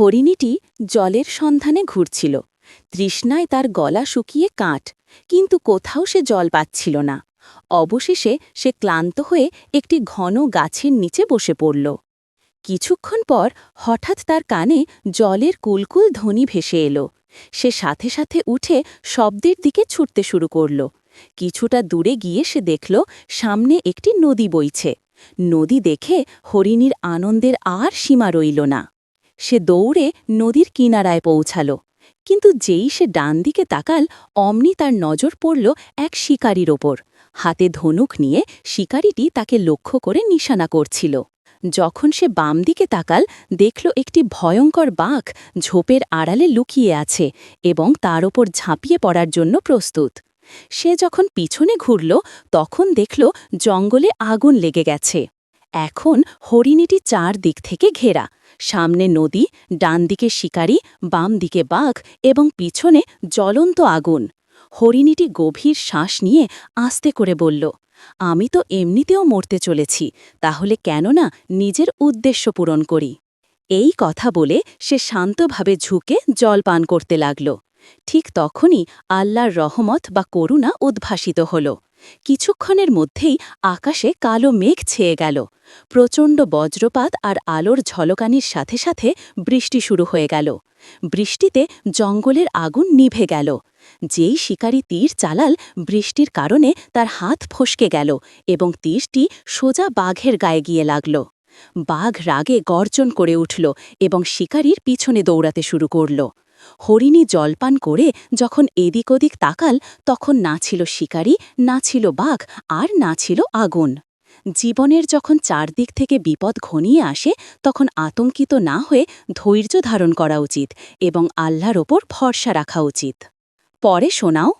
হরিণীটি জলের সন্ধানে ঘুরছিল। তৃষ্ণায় তার গলা শুকিয়ে কাঠ কিন্তু কোথাও সে জল পাচ্ছিল না। অবশেষে সে ক্লান্ত হয়ে একটি ঘন গাছের নিচে বসে পড়ল। কিছুক্ষণ পর হঠাৎ তার কানে জলের কুলকুল ধ্বনি ভেসে এলো। সে সাথে সাথে উঠে শব্দের দিকে ছুটতে শুরু করল। কিছুটা দূরে গিয়ে সে দেখল, সামনে একটি নদী বইছে। নদী দেখে হরিণীর আনন্দের আর সীমা রইল না। সে দৌড়ে নদীর কিনারায় পৌঁছাল। কিন্তু যেই সে ডান দিকে তাকাল, অমনি তার নজর পড়ল এক শিকারীর ওপর। হাতে ধনুক নিয়ে শিকারীটি তাকে লক্ষ্য করে নিশানা করছিল। যখন সে বাম দিকে তাকাল, দেখল একটি ভয়ঙ্কর বাঘ ঝোপের আড়ালে লুকিয়ে আছে এবং তার ওপর ঝাঁপিয়ে পড়ার জন্য প্রস্তুত। সে যখন পিছনে ঘুরল, তখন দেখল জঙ্গলে আগুন লেগে গেছে। এখন হরিণীটি চার দিক থেকে ঘেরা। সামনে নদী ডান দিকে শিকারী বাম দিকে বাঘ এবং পিছনে জ্বলন্ত আগুন। হরিণীটি গভীর শ্বাস নিয়ে আস্তে করে বলল, আমি তো এমনিতেও মরতে চলেছি, তাহলে কেন না নিজের উদ্দেশ্য পূরণ করি। এই কথা বলে সে শান্তভাবে ঝুঁকে জল পান করতে লাগল। ঠিক তখনই আল্লাহর রহমত বা করুণা উদ্ভাসিত হল। কিছুক্ষণের মধ্যেই আকাশে কালো মেঘ ছেয়ে গেল। প্রচণ্ড বজ্রপাত আর আলোর ঝলকানির সাথে সাথে বৃষ্টি শুরু হয়ে গেল। বৃষ্টিতে জঙ্গলের আগুন নিভে গেল। যেই শিকারী তীর চালাল, বৃষ্টির কারণে তার হাত ফসকে গেল এবং তীরটি সোজা বাঘের গায়ে গিয়ে লাগল। বাঘ রাগে গর্জন করে উঠল এবং শিকারীর পিছনে দৌড়াতে শুরু করল। হরিণী জলপান করে যখন এদিক ওদিক তাকাল, তখন না ছিল শিকারী, না ছিল বাঘ, আর না ছিল আগুন। জীবনের যখন চারদিক থেকে বিপদ ঘনিয়ে আসে, তখন আতঙ্কিত না হয়ে ধৈর্য ধারণ করা উচিত এবং আল্লাহর ওপর ভরসা রাখা উচিত। পরে শোনাও